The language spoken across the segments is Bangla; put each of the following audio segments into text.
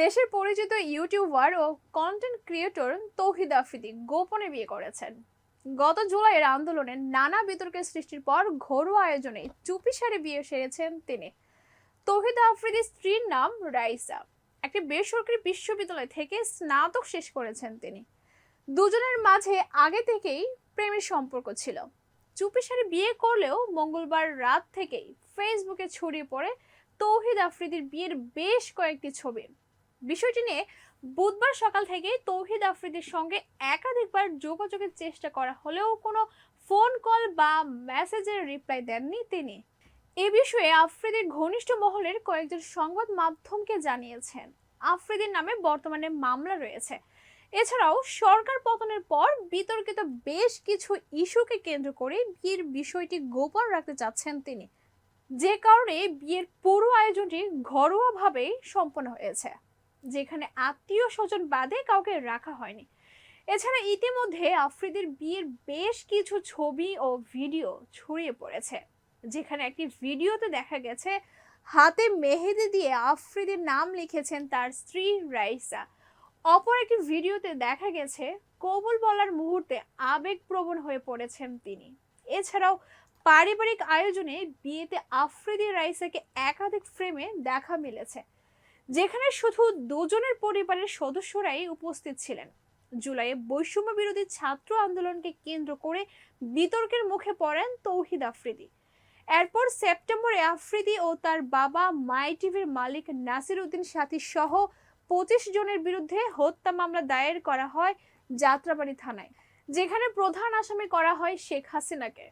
দেশের পরিচিত ইউটিউবার ও কন্টেন্ট ক্রিয়েটর তৌহিদ আফ্রিদি গোপনে বিয়ে করেছেন। গত জুলাইয়ের আন্দোলনে নানা বিতর্কের সৃষ্টির পর ঘরোয়া আয়োজনে চুপিসারে বিয়ে সেরেছেন তিনি। তৌহিদ আফ্রিদির স্ত্রীর নাম রাইসা। একটি বেসরকারি বিশ্ববিদ্যালয় থেকে স্নাতক শেষ করেছেন তিনি। দুজনের মাঝে আগে থেকেই প্রেমের সম্পর্ক ছিল। চুপিসারে বিয়ে করলেও মঙ্গলবার রাত থেকেই ফেসবুকে ছড়িয়ে পড়ে তৌহিদ আফ্রিদির বিয়ের বেশ কয়েকটি ছবি। বিষয়টি নিয়ে বুধবার সকাল থেকে তৌহিদ আফ্রিদির সঙ্গে একাধিকবার যোগাযোগের চেষ্টা করা হলেও কোনো ফোন কল বা মেসেজের রিপ্লাই দেননি তিনি। এ বিষয়ে আফ্রিদির ঘনিষ্ঠ মহলের কয়েকজন সংবাদ মাধ্যমকে জানিয়েছেন। আফ্রিদির নামে বর্তমানে মামলা রয়েছে। এছাড়াও সরকার পতনের পর বিতর্কিত বেশ কিছু ইস্যুকে কেন্দ্র করে বিয়ের বিষয়টি গোপন রাখতে চাচ্ছেন তিনি। যে কারণে বিয়ের পুরো আয়োজনটি ঘরোয়াভাবেই সম্পন্ন হয়েছে। যেখানে আত্মীয় স্বজন বাদে কাউকে রাখা হয়নি। এছাড়া ইতিমধ্যে আফ্রিদির বিয়ের বেশ কিছু ছবি ও ভিডিও ছড়িয়ে পড়েছে, যেখানে একটি ভিডিওতে দেখা গেছে, হাতে মেহেদি দিয়ে আফ্রিদির নাম লিখেছেন তার স্ত্রী রাইসা। অপর একটি ভিডিওতে দেখা গেছে, কবুল বলার মুহূর্তে আবেগপ্রবণ হয়ে পড়েছেন তিনি। এছাড়াও পারিবারিক আয়োজনে বিয়েতে আফ্রিদি রাইসাকে একাধিক ফ্রেমে দেখা মিলেছে। যেখানে শুধু দুজনের পরিবারের সদস্যরাই উপস্থিত ছিলেন। জুলাইয়ে বৈষম্য বিরোধী ছাত্র আন্দোলনকে কেন্দ্র করে বিতর্কের মুখে পড়েন তৌহিদ আফ্রিদি। এরপর সেপ্টেম্বরে আফ্রিদি ও তার বাবা মাই টিভির মালিক নাসির উদ্দিন সাথী সহ পঁচিশ জনের বিরুদ্ধে হত্যা মামলা দায়ের করা হয় যাত্রাবাড়ি থানায়, যেখানে প্রধান আসামি করা হয় শেখ হাসিনাকে।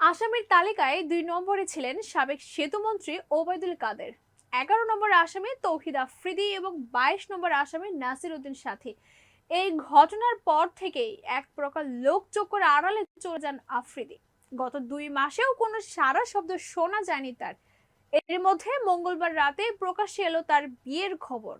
আসামির তালিকায় দুই নম্বরে ছিলেন সাবেক সেতুমন্ত্রী ওবায়দুল কাদের। এগারো নম্বর আসামি তৌহিদ আফ্রিদি এবং বাইশ নম্বর আসামি নাসির উদ্দিন সাথী। এই ঘটনার পর থেকেই এক প্রকার লোকচক্কর আড়ালে চলে যান আফ্রিদি। গত দুই মাসেও কোনো সারা শব্দ শোনা যায়নি তার। এর মধ্যে মঙ্গলবার রাতে প্রকাশ্যে এলো তার বিয়ের খবর।